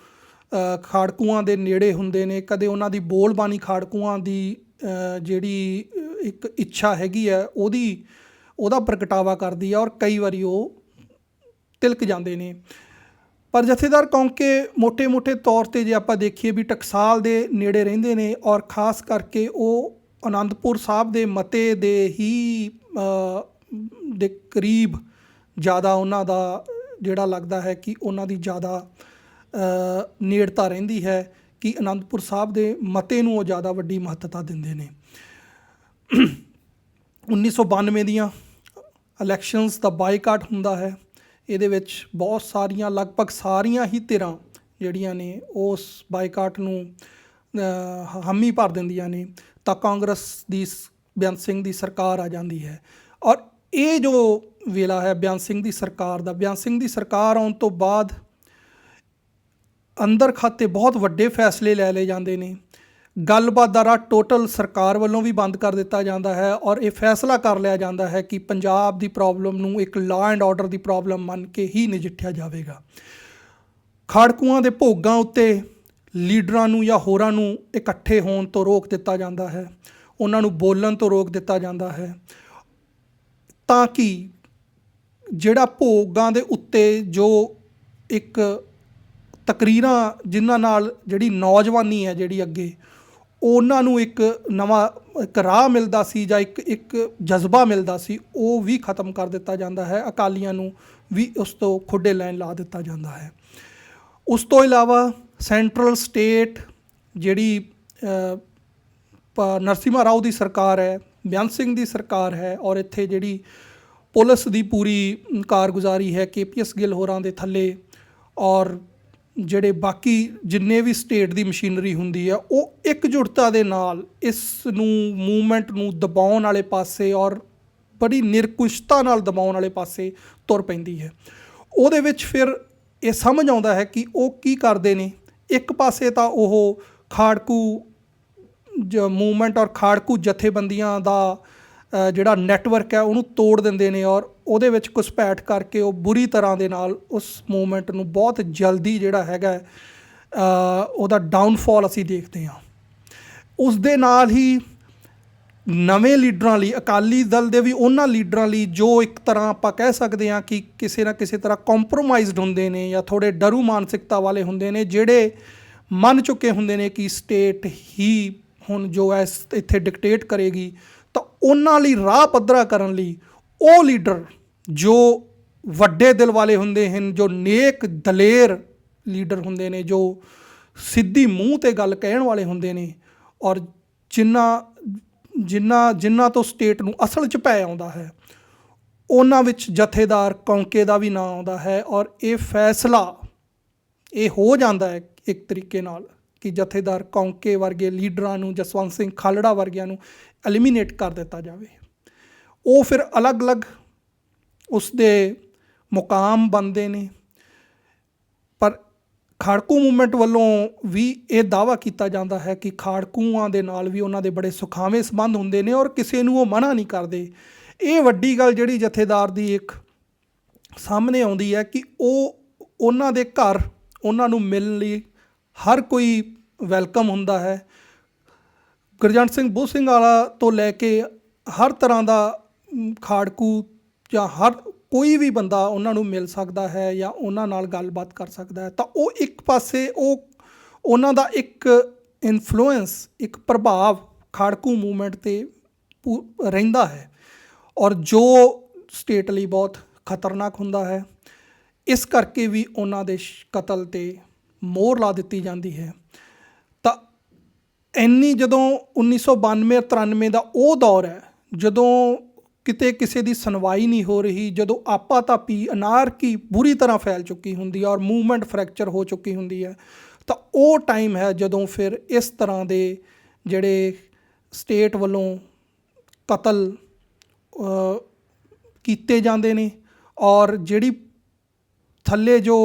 ਖਾੜਕੂਆਂ ਦੇ ਨੇੜੇ ਹੁੰਦੇ ਨੇ, ਕਦੇ ਉਹਨਾਂ ਦੀ ਬੋਲਬਾਣੀ ਖਾੜਕੂਆਂ ਦੀ ਜਿਹੜੀ ਇੱਕ ਇੱਛਾ ਹੈਗੀ ਹੈ, ਉਹਦੀ, ਉਹਦਾ ਪ੍ਰਗਟਾਵਾ ਕਰਦੀ ਹੈ ਔਰ ਕਈ ਵਾਰੀ ਉਹ ਤਿਲਕ ਜਾਂਦੇ ਨੇ। ਪਰ ਜਥੇਦਾਰ ਕੌਂਕੇ ਮੋٹے-ਮੋٹے ਤੌਰ ਤੇ ਜੇ ਆਪਾਂ ਦੇਖੀਏ ਵੀ ਟਕਸਾਲ ਦੇ ਨੇੜੇ ਰਹਿੰਦੇ ਨੇ ਔਰ ਖਾਸ ਕਰਕੇ ਉਹ ਅਨੰਦਪੁਰ ਸਾਹਿਬ ਦੇ ਮਤੇ ਦੇ ਹੀ ਦੇ ਕਰੀਬ ਜ਼ਿਆਦਾ ਉਹਨਾਂ ਦਾ ਜਿਹੜਾ ਲੱਗਦਾ ਹੈ ਕਿ ਉਹਨਾਂ ਦੀ ਜ਼ਿਆਦਾ ਨੇੜਤਾ ਰਹਿੰਦੀ ਹੈ ਕਿ ਅਨੰਦਪੁਰ ਸਾਹਿਬ ਦੇ ਮਤੇ ਨੂੰ ਉਹ ਜ਼ਿਆਦਾ ਵੱਡੀ ਮਹੱਤਤਾ ਦਿੰਦੇ ਨੇ। 1992 ਦੀਆਂ ਇਲੈਕਸ਼ਨਸ ਦਾ ਬਾਈਕਾਟ ਹੁੰਦਾ ਹੈ। ਇਹਦੇ ਵਿੱਚ ਬਹੁਤ ਸਾਰੀਆਂ, ਲਗਭਗ ਸਾਰੀਆਂ ਹੀ ਧਿਰਾਂ ਜਿਹੜੀਆਂ ਨੇ, ਉਸ ਬਾਈਕਾਟ ਨੂੰ ਹਾਮੀ ਭਰ ਦਿੰਦੀਆਂ ਨੇ। ਤਾਂ ਕਾਂਗਰਸ ਦੀ ਸ- ਬੇਅੰਤ ਸਿੰਘ ਦੀ ਸਰਕਾਰ ਆ ਜਾਂਦੀ ਹੈ। ਔਰ ਇਹ ਜੋ ਵੇਲਾ ਹੈ ਬੇਅੰਤ ਸਿੰਘ ਦੀ ਸਰਕਾਰ ਦਾ ਬੇਅੰਤ ਸਿੰਘ ਦੀ ਸਰਕਾਰ ਆਉਣ ਤੋਂ ਬਾਅਦ ਅੰਦਰ ਖਾਤੇ ਬਹੁਤ ਵੱਡੇ ਫੈਸਲੇ ਲੈ ਲਏ ਜਾਂਦੇ ਨੇ। ਗੱਲਬਾਤ ਦਾ ਰਾਹ ਟੋਟਲ ਸਰਕਾਰ ਵੱਲੋਂ ਵੀ ਬੰਦ ਕਰ ਦਿੱਤਾ ਜਾਂਦਾ ਹੈ ਔਰ ਇਹ ਫੈਸਲਾ ਕਰ ਲਿਆ ਜਾਂਦਾ ਹੈ ਕਿ ਪੰਜਾਬ ਦੀ ਪ੍ਰੋਬਲਮ ਨੂੰ ਇੱਕ ਲਾਅ ਐਂਡ ਆਰਡਰ ਦੀ ਪ੍ਰੋਬਲਮ ਮੰਨ ਕੇ ਹੀ ਨਜਿੱਠਿਆ ਜਾਵੇਗਾ। ਖਾੜਕੂਆਂ ਦੇ ਭੋਗਾਂ ਉੱਤੇ ਲੀਡਰਾਂ ਨੂੰ ਜਾਂ ਹੋਰਾਂ ਨੂੰ ਇਕੱਠੇ ਹੋਣ ਤੋਂ ਰੋਕ ਦਿੱਤਾ ਜਾਂਦਾ ਹੈ, ਉਹਨਾਂ ਨੂੰ ਬੋਲਣ ਤੋਂ ਰੋਕ ਦਿੱਤਾ ਜਾਂਦਾ ਹੈ ਤਾਂ ਕਿ ਜਿਹੜਾ ਭੋਗਾਂ ਦੇ ਉੱਤੇ ਜੋ ਇੱਕ ਤਕਰੀਰਾਂ ਜਿਨ੍ਹਾਂ ਨਾਲ ਜਿਹੜੀ ਨੌਜਵਾਨੀ ਹੈ ਜਿਹੜੀ ਅੱਗੇ, ਉਹਨਾਂ ਨੂੰ ਇੱਕ ਨਵਾਂ, ਇੱਕ ਰਾਹ ਮਿਲਦਾ ਸੀ ਜਾਂ ਇੱਕ ਇੱਕ ਜਜ਼ਬਾ ਮਿਲਦਾ ਸੀ, ਉਹ ਵੀ ਖਤਮ ਕਰ ਦਿੱਤਾ ਜਾਂਦਾ ਹੈ, ਅਕਾਲੀਆਂ ਨੂੰ ਵੀ ਉਸ ਤੋਂ ਖੁੱਡੇ ਲੈਣ ਲਾ ਦਿੱਤਾ ਜਾਂਦਾ ਹੈ। ਉਸ ਤੋਂ ਇਲਾਵਾ ਸੈਂਟਰਲ ਸਟੇਟ ਜਿਹੜੀ ਨਰਸਿਮਾ ਰਾਓ ਦੀ ਸਰਕਾਰ ਹੈ ਬਿਆਨ ਸਿੰਘ ਦੀ ਸਰਕਾਰ ਹੈ, ਔਰ ਇੱਥੇ ਜਿਹੜੀ ਪੁਲਿਸ ਦੀ ਪੂਰੀ ਕਾਰਗੁਜ਼ਾਰੀ ਹੈ, ਕੇਪੀਐਸ ਗਿੱਲ ਹੋਰਾਂ ਦੇ ਥੱਲੇ, ਔਰ ਜਿਹੜੇ ਬਾਕੀ ਜਿੰਨੇ ਵੀ ਸਟੇਟ ਦੀ ਮਸ਼ੀਨਰੀ ਹੁੰਦੀ ਹੈ, ਉਹ ਇਕਜੁੱਟਤਾ ਦੇ ਨਾਲ ਇਸ ਨੂੰ ਮੂਵਮੈਂਟ ਨੂੰ ਦਬਾਉਣ ਵਾਲੇ ਪਾਸੇ ਔਰ ਬੜੀ ਨਿਰਕੁਸ਼ਤਾ ਨਾਲ ਦਬਾਉਣ ਵਾਲੇ ਪਾਸੇ ਤੁਰ ਪੈਂਦੀ ਹੈ। ਉਹਦੇ ਵਿੱਚ ਫਿਰ ਇਹ ਸਮਝ ਆਉਂਦਾ ਹੈ ਕਿ ਉਹ ਕੀ ਕਰਦੇ ਨੇ ਇੱਕ ਪਾਸੇ ਤਾਂ ਉਹ ਖਾੜਕੂ ਜ ਮੂਵਮੈਂਟ ਔਰ ਖਾੜਕੂ ਜਥੇਬੰਦੀਆਂ ਦਾ ਜਿਹੜਾ ਨੈਟਵਰਕ ਹੈ ਉਹਨੂੰ ਤੋੜ ਦਿੰਦੇ ਨੇ ਔਰ ਉਹਦੇ ਵਿੱਚ ਘੁਸਪੈਠ ਕਰਕੇ ਉਹ ਬੁਰੀ ਤਰ੍ਹਾਂ ਦੇ ਨਾਲ ਉਸ ਮੂਵਮੈਂਟ ਨੂੰ ਬਹੁਤ ਜਲਦੀ ਜਿਹੜਾ ਹੈਗਾ ਉਹਦਾ ਡਾਊਨਫਾਲ ਅਸੀਂ ਦੇਖਦੇ ਹਾਂ। ਉਸ ਦੇ ਨਾਲ ਹੀ ਨਵੇਂ ਲੀਡਰਾਂ ਲਈ, ਅਕਾਲੀ ਦਲ ਦੇ ਵੀ ਉਹਨਾਂ ਲੀਡਰਾਂ ਲਈ ਜੋ ਇੱਕ ਤਰ੍ਹਾਂ ਆਪਾਂ ਕਹਿ ਸਕਦੇ ਹਾਂ ਕਿ ਕਿਸੇ ਨਾ ਕਿਸੇ ਤਰ੍ਹਾਂ ਕੰਪਰੋਮਾਈਜ਼ਡ ਹੁੰਦੇ ਨੇ ਜਾਂ ਥੋੜੇ ਡਰੂ ਮਾਨਸਿਕਤਾ ਵਾਲੇ ਹੁੰਦੇ ਨੇ, ਜਿਹੜੇ ਮੰਨ ਚੁੱਕੇ ਹੁੰਦੇ ਨੇ ਕਿ ਸਟੇਟ ਹੀ ਹੁਣ ਜੋ ਹੈ ਇਸ ਇੱਥੇ ਡਿਕਟੇਟ ਕਰੇਗੀ, ਤਾਂ ਉਹਨਾਂ ਲਈ ਰਾਹ ਪੱਧਰਾ ਕਰਨ ਲਈ ਉਹ ਲੀਡਰ ਜੋ ਵੱਡੇ ਦਿਲ ਵਾਲੇ ਹੁੰਦੇ ਹਨ, ਜੋ ਨੇਕ ਦਲੇਰ ਲੀਡਰ ਹੁੰਦੇ ਨੇ, ਜੋ ਸਿੱਧੀ ਮੂੰਹ ਤੇ ਗੱਲ ਕਹਿਣ ਵਾਲੇ ਹੁੰਦੇ ਨੇ ਔਰ ਜਿਨ੍ਹਾਂ ਜਿਨ੍ਹਾਂ ਜਿਨ੍ਹਾਂ ਤੋਂ ਸਟੇਟ ਨੂੰ ਅਸਲ 'ਚ ਪੈ ਆਉਂਦਾ ਹੈ, ਉਹਨਾਂ ਵਿੱਚ ਜਥੇਦਾਰ ਕੌਂਕੇ ਦਾ ਵੀ ਨਾਂ ਆਉਂਦਾ ਹੈ ਔਰ ਇਹ ਫੈਸਲਾ ਇਹ ਹੋ ਜਾਂਦਾ ਹੈ ਇੱਕ ਤਰੀਕੇ ਨਾਲ ਕਿ ਜਥੇਦਾਰ ਕੌਂਕੇ ਵਰਗੇ ਲੀਡਰਾਂ ਨੂੰ, ਜਸਵੰਤ ਸਿੰਘ ਖਾਲੜਾ ਵਰਗਿਆਂ ਨੂੰ ਐਲੀਮੀਨੇਟ ਕਰ ਦਿੱਤਾ ਜਾਵੇ। ਉਹ ਫਿਰ ਅਲੱਗ-ਅਲੱਗ ਉਸ ਦੇ ਮੁਕਾਮ ਬਣਦੇ ਨੇ ਖਾੜਕੂ ਮੂਵਮੈਂਟ ਵੱਲੋਂ ਵੀ ਇਹ ਦਾਵਾ ਕੀਤਾ ਜਾਂਦਾ ਹੈ ਕਿ ਖਾੜਕੂਆਂ ਦੇ ਨਾਲ ਵੀ ਉਹਨਾਂ ਦੇ ਬੜੇ ਸੁਖਾਵੇਂ ਸੰਬੰਧ ਹੁੰਦੇ ਨੇ ਔਰ ਕਿਸੇ ਨੂੰ ਉਹ ਮਨਾ ਨਹੀਂ ਕਰਦੇ। ਇਹ ਵੱਡੀ ਗੱਲ ਜਿਹੜੀ ਜਥੇਦਾਰ ਦੀ ਇੱਕ ਸਾਹਮਣੇ ਆਉਂਦੀ ਹੈ ਕਿ ਉਹ ਉਹਨਾਂ ਦੇ ਘਰ, ਉਹਨਾਂ ਨੂੰ ਮਿਲਣ ਲਈ ਹਰ ਕੋਈ ਵੈਲਕਮ ਹੁੰਦਾ ਹੈ। ਗੁਰਜੰਟ ਸਿੰਘ ਬੁੱਧ ਸਿੰਘ ਵਾਲਾ ਤੋਂ ਲੈ ਕੇ ਹਰ ਤਰ੍ਹਾਂ ਦਾ ਖਾੜਕੂ ਜਾਂ ਹਰ ਕੋਈ ਵੀ ਬੰਦਾ ਉਹਨਾਂ ਨੂੰ ਮਿਲ ਸਕਦਾ ਹੈ ਜਾਂ ਉਹਨਾਂ ਨਾਲ ਗੱਲਬਾਤ ਕਰ ਸਕਦਾ ਹੈ, ਤਾਂ ਉਹ ਇੱਕ ਪਾਸੇ ਉਹ, ਉਹਨਾਂ ਦਾ ਇੱਕ ਇਨਫਲੂਐਂਸ ਇੱਕ ਪ੍ਰਭਾਵ ਖਾੜਕੂ ਮੂਵਮੈਂਟ ਤੇ ਪੂ- ਰਹਿੰਦਾ ਹੈ। ਔਰ ਜੋ ਸਟੇਟ ਲਈ ਬਹੁਤ ਖਤਰਨਾਕ ਹੁੰਦਾ ਹੈ, ਇਸ ਕਰਕੇ ਵੀ ਉਹਨਾਂ ਦੇ ਕਤਲ ਤੇ ਮੋਹਰ ਲਾ ਦਿੱਤੀ ਜਾਂਦੀ ਹੈ। ਤਾਂ ਇੰਨੀ ਜਦੋਂ 1992 93 ਦਾ ਉਹ ਦੌਰ ਹੈ, ਜਦੋਂ ਕਿਤੇ ਕਿਸੇ ਦੀ ਸੁਣਵਾਈ ਨਹੀਂ ਹੋ ਰਹੀ, ਜਦੋਂ ਆਪਾ ਤਾਪੀ ਅਨਾਰਕੀ ਬੁਰੀ ਤਰ੍ਹਾਂ ਫੈਲ ਚੁੱਕੀ ਹੁੰਦੀ ਹੈ ਔਰ ਮੂਵਮੈਂਟ ਫ੍ਰੈਕਚਰ ਹੋ ਚੁੱਕੀ ਹੁੰਦੀ ਹੈ ਤਾਂ ਉਹ ਟਾਈਮ ਹੈ ਜਦੋਂ ਫਿਰ ਇਸ ਤਰ੍ਹਾਂ ਦੇ ਜਿਹੜੇ ਸਟੇਟ ਵੱਲੋਂ ਕਤਲ ਕੀਤੇ ਜਾਂਦੇ ਨੇ ਔਰ ਜਿਹੜੀ ਥੱਲੇ ਜੋ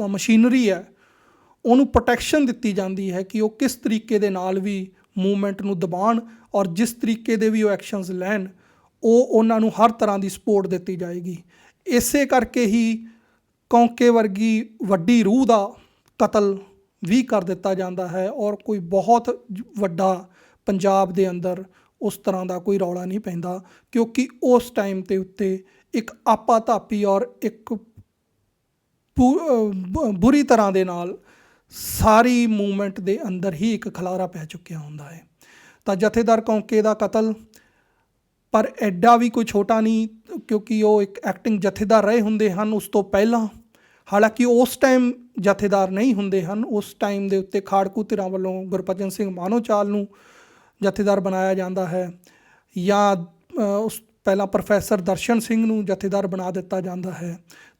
ਮਸ਼ੀਨਰੀ ਹੈ, ਉਹਨੂੰ ਪ੍ਰੋਟੈਕਸ਼ਨ ਦਿੱਤੀ ਜਾਂਦੀ ਹੈ ਕਿ ਉਹ ਕਿਸ ਤਰੀਕੇ ਦੇ ਨਾਲ ਵੀ ਮੂਵਮੈਂਟ ਨੂੰ ਦਬਾਉਣ ਔਰ ਜਿਸ ਤਰੀਕੇ ਦੇ ਵੀ ਉਹ ਐਕਸ਼ਨਸ ਲੈਣ, ਉਹ ਉਹਨਾਂ ਨੂੰ ਹਰ ਤਰ੍ਹਾਂ ਦੀ ਸਪੋਰਟ ਦਿੱਤੀ ਜਾਏਗੀ। ਇਸੇ ਕਰਕੇ ਹੀ ਕੌਂਕੇ ਵਰਗੀ ਵੱਡੀ ਰੂਹ ਦਾ ਕਤਲ ਵੀ ਕਰ ਦਿੱਤਾ ਜਾਂਦਾ ਹੈ ਔਰ ਕੋਈ ਬਹੁਤ ਵੱਡਾ ਪੰਜਾਬ ਦੇ ਅੰਦਰ ਉਸ ਤਰ੍ਹਾਂ ਦਾ ਕੋਈ ਰੌਲਾ ਨਹੀਂ ਪੈਂਦਾ, ਕਿਉਂਕਿ ਉਸ ਟਾਈਮ ਤੇ ਉੱਤੇ ਇੱਕ ਆਪਾ ਧਾਪੀ ਔਰ ਇੱਕ ਪੂ- ਬੁਰੀ ਤਰ੍ਹਾਂ ਦੇ ਨਾਲ ਸਾਰੀ ਮੂਵਮੈਂਟ ਦੇ ਅੰਦਰ ਹੀ ਇੱਕ ਖਲਾਰਾ ਪੈ ਚੁੱਕਿਆ ਹੁੰਦਾ ਹੈ। ਤਾਂ ਜਥੇਦਾਰ ਕੌਂਕੇ ਦਾ ਕਤਲ, ਪਰ ਐਡਾ ਵੀ ਕੋਈ ਛੋਟਾ ਨਹੀਂ, ਕਿਉਂਕਿ ਉਹ ਇੱਕ ਐਕਟਿੰਗ ਜਥੇਦਾਰ ਰਹੇ ਹੁੰਦੇ ਹਨ, ਉਸ ਤੋਂ ਪਹਿਲਾਂ। ਹਾਲਾਂਕਿ ਉਸ ਟਾਈਮ ਜਥੇਦਾਰ ਨਹੀਂ ਹੁੰਦੇ ਹਨ, ਉਸ ਟਾਈਮ ਦੇ ਉੱਤੇ ਖਾੜਕੂ ਧਿਰਾਂ ਵੱਲੋਂ ਗੁਰਪਚਨ ਸਿੰਘ ਮਾਨੋਚਾਲ ਨੂੰ ਜਥੇਦਾਰ ਬਣਾਇਆ ਜਾਂਦਾ ਹੈ, ਜਾਂ ਉਸ, ਪਹਿਲਾਂ ਪ੍ਰੋਫੈਸਰ ਦਰਸ਼ਨ ਸਿੰਘ ਨੂੰ ਜਥੇਦਾਰ ਬਣਾ ਦਿੱਤਾ ਜਾਂਦਾ ਹੈ।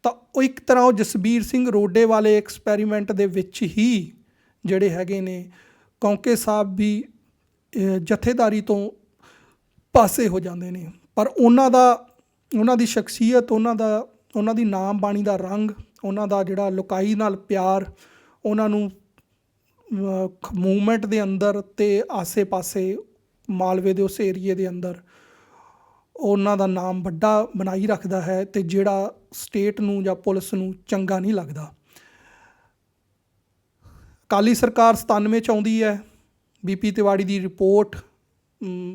ਤਾਂ ਉਹ ਇੱਕ ਤਰ੍ਹਾਂ ਉਹ ਜਸਬੀਰ ਸਿੰਘ ਰੋਡੇ ਵਾਲੇ ਐਕਸਪੈਰੀਮੈਂਟ ਦੇ ਵਿੱਚ ਹੀ ਜਿਹੜੇ ਹੈਗੇ ਨੇ, ਕੌਂਕੇ ਸਾਹਿਬ ਵੀ ਜਥੇਦਾਰੀ ਤੋਂ ਪਾਸੇ ਹੋ ਜਾਂਦੇ ਨੇ। ਪਰ ਉਹਨਾਂ ਦਾ, ਉਹਨਾਂ ਦੀ ਸ਼ਖਸੀਅਤ, ਉਹਨਾਂ ਦਾ, ਉਹਨਾਂ ਦੀ ਨਾਮ ਬਾਣੀ ਦਾ ਰੰਗ, ਉਹਨਾਂ ਦਾ ਜਿਹੜਾ ਲੋਕਾਈ ਨਾਲ ਪਿਆਰ, ਉਹਨਾਂ ਨੂੰ ਮੂਵਮੈਂਟ ਦੇ ਅੰਦਰ ਤੇ ਆਸੇ-ਪਾਸੇ, ਮਾਲਵੇ ਦੇ ਉਸ ਏਰੀਏ ਦੇ ਅੰਦਰ ਉਹਨਾਂ ਦਾ ਨਾਮ ਵੱਡਾ ਬਣਾਈ ਰੱਖਦਾ ਹੈ ਤੇ ਜਿਹੜਾ ਸਟੇਟ ਨੂੰ ਜਾਂ ਪੁਲਿਸ ਨੂੰ ਚੰਗਾ ਨਹੀਂ ਲੱਗਦਾ। ਅਕਾਲੀ ਸਰਕਾਰ 97 ਚ ਆਉਂਦੀ ਹੈ। ਬੀਪੀ ਤਿਵਾੜੀ ਦੀ ਰਿਪੋਰਟ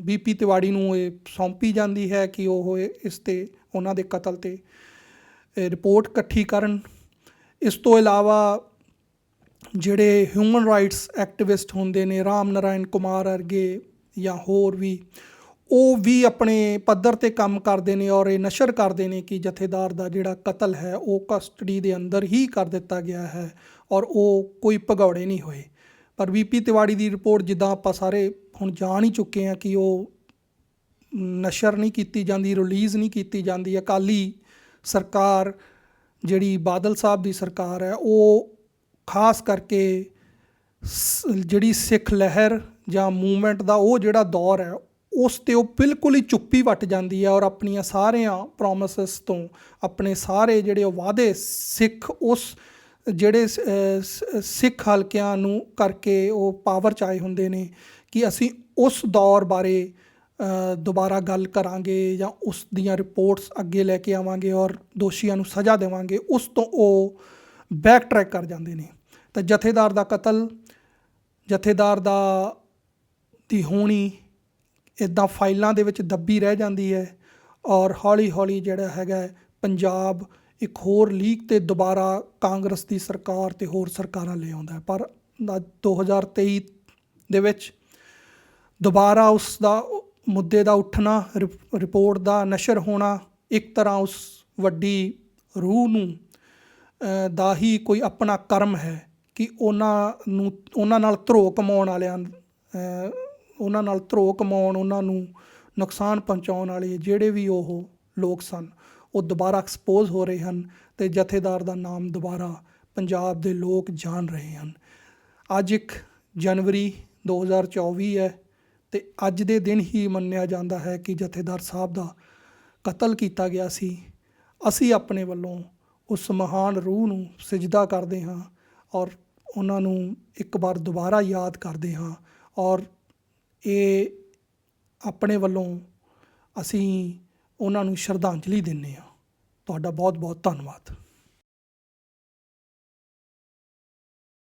ਬੀਪੀ ਤਿਵਾੜੀ ਨੂੰ ਇਹ ਸੌਂਪੀ ਜਾਂਦੀ ਹੈ ਕਿ ਉਹ ਇਸ ਤੇ, ਉਹਨਾਂ ਦੇ ਕਤਲ ਤੇ ਰਿਪੋਰਟ ਇਕੱਠੀ ਕਰਨ। ਇਸ ਤੋਂ ਇਲਾਵਾ ਜਿਹੜੇ ਹਿਊਮਨ ਰਾਈਟਸ ਐਕਟਿਵਿਸਟ ਹੁੰਦੇ ਨੇ, ਰਾਮ ਨਾਰਾਇਣ ਕੁਮਾਰ ਵਰਗੇ ਜਾਂ ਹੋਰ ਵੀ ਉਹ ਵੀ ਆਪਣੇ ਪੱਧਰ ਤੇ ਕੰਮ ਕਰਦੇ ਨੇ ਔਰ ਇਹ ਨਸ਼ਰ ਕਰਦੇ ਨੇ ਕਿ ਜਥੇਦਾਰ ਦਾ ਜਿਹੜਾ ਕਤਲ ਹੈ, ਉਹ ਕਸਟਡੀ ਦੇ ਅੰਦਰ ਹੀ ਕਰ ਦਿੱਤਾ ਗਿਆ ਹੈ ਔਰ ਉਹ ਕੋਈ ਭਗੌੜੇ ਨਹੀਂ ਹੋਏ। ਪਰ ਵੀਪੀ ਤਿਵਾੜੀ ਦੀ ਰਿਪੋਰਟ ਜਿੱਦਾਂ ਆਪਾਂ ਸਾਰੇ ਹੁਣ ਜਾਣ ਹੀ ਚੁੱਕੇ ਹਾਂ ਕਿ ਉਹ ਨਸ਼ਰ ਨਹੀਂ ਕੀਤੀ ਜਾਂਦੀ, ਰਿਲੀਜ਼ ਨਹੀਂ ਕੀਤੀ ਜਾਂਦੀ। ਅਕਾਲੀ ਸਰਕਾਰ ਜਿਹੜੀ ਬਾਦਲ ਸਾਹਿਬ ਦੀ ਸਰਕਾਰ ਹੈ, ਉਹ ਖਾਸ ਕਰਕੇ ਸ- ਜਿਹੜੀ ਸਿੱਖ ਲਹਿਰ ਜਾਂ ਮੂਵਮੈਂਟ ਦਾ ਉਹ ਜਿਹੜਾ ਦੌਰ ਹੈ ਉਸ ਤੇ ਉਹ ਬਿਲਕੁਲ ਹੀ ਚੁੱਪੀ ਵੱਟ ਜਾਂਦੀ ਹੈ ਔਰ ਆਪਣੀਆਂ ਸਾਰੀਆਂ ਪ੍ਰੋਮਿਸਸ ਤੋਂ ਆਪਣੇ ਸਾਰੇ ਜਿਹੜੇ ਉਹ ਵਾਅਦੇ ਸਿੱਖ ਉਸ ਜਿਹੜੇ ਸਿੱਖ ਹਲਕਿਆਂ ਨੂੰ ਕਰਕੇ ਉਹ ਪਾਵਰ ਚ ਆਏ ਹੁੰਦੇ ਨੇ ਕਿ ਅਸੀਂ ਉਸ ਦੌਰ ਬਾਰੇ ਦੁਬਾਰਾ ਗੱਲ ਕਰਾਂਗੇ ਜਾਂ ਉਸ ਦੀਆਂ ਰਿਪੋਰਟਸ ਅੱਗੇ ਲੈ ਕੇ ਆਵਾਂਗੇ ਔਰ ਦੋਸ਼ੀਆਂ ਨੂੰ ਸਜ਼ਾ ਦੇਵਾਂਗੇ, ਉਸ ਤੋਂ ਉਹ ਬੈਕ ਟਰੈਕ ਕਰ ਜਾਂਦੇ ਨੇ। ਤਾਂ ਜਥੇਦਾਰ ਦਾ ਕਤਲ, ਜਥੇਦਾਰ ਦਾ ਦੀ ਹੋਣੀ ਇਦਾਂ ਫਾਈਲਾਂ ਦੇ ਵਿੱਚ ਦੱਬੀ ਰਹਿ ਜਾਂਦੀ ਹੈ ਔਰ ਹੌਲੀ ਹੌਲੀ ਜਿਹੜਾ ਹੈਗਾ ਪੰਜਾਬ ਇੱਕ ਹੋਰ ਲੀਗ ਤੇ ਦੁਬਾਰਾ ਕਾਂਗਰਸ ਦੀ ਸਰਕਾਰ ਤੇ ਹੋਰ ਸਰਕਾਰਾਂ ਲੈ ਆਉਂਦਾ ਹੈ। ਪਰ ਨਾ 2023 ਦੇ ਵਿੱਚ ਦੁਬਾਰਾ ਉਸ ਦਾ ਮੁੱਦੇ ਦਾ ਉੱਠਣਾ, ਰਿਪ- ਰਿਪੋਰਟ ਦਾ ਨਸ਼ਰ ਹੋਣਾ, ਇੱਕ ਤਰ੍ਹਾਂ ਉਸ ਵੱਡੀ ਰੂਹ ਨੂੰ ਦਾ ਹੀ ਕੋਈ ਆਪਣਾ ਕਰਮ ਹੈ ਕਿ ਉਹਨਾਂ ਨੂੰ, ਉਹਨਾਂ ਨਾਲ ਧਰੋ ਕਮਾਉਣ ਵਾਲਿਆਂ ਉਹਨਾਂ ਨਾਲ ਧਰੋ ਕਮਾਉਣ, ਉਹਨਾਂ ਨੂੰ ਨੁਕਸਾਨ ਪਹੁੰਚਾਉਣ ਵਾਲੇ ਜਿਹੜੇ ਵੀ ਉਹ ਲੋਕ ਸਨ, ਉਹ ਦੁਬਾਰਾ ਐਕਸਪੋਜ਼ ਹੋ ਰਹੇ ਹਨ ਤੇ ਜਥੇਦਾਰ ਦਾ ਨਾਮ ਦੁਬਾਰਾ ਪੰਜਾਬ ਦੇ ਲੋਕ ਜਾਣ ਰਹੇ ਹਨ। ਅੱਜ ਇੱਕ ਜਨਵਰੀ 2024 ਹੈ ਤੇ ਅੱਜ ਦੇ ਦਿਨ ਹੀ ਮੰਨਿਆ ਜਾਂਦਾ ਹੈ ਕਿ ਜਥੇਦਾਰ ਸਾਹਿਬ ਦਾ ਕਤਲ ਕੀਤਾ ਗਿਆ ਸੀ। ਅਸੀਂ ਆਪਣੇ ਵੱਲੋਂ ਉਸ ਮਹਾਨ ਰੂਹ ਨੂੰ ਸਜਦਾ ਕਰਦੇ ਹਾਂ ਔਰ ਉਹਨਾਂ ਨੂੰ ਇੱਕ ਵਾਰ ਦੁਬਾਰਾ ਯਾਦ ਕਰਦੇ ਹਾਂ ਔਰ ਇਹ ਆਪਣੇ ਵੱਲੋਂ ਅਸੀਂ ਉਹਨਾਂ ਨੂੰ ਸ਼ਰਧਾਂਜਲੀ ਦਿੰਦੇ ਹਾਂ। ਤੁਹਾਡਾ ਬਹੁਤ ਬਹੁਤ ਧੰਨਵਾਦ।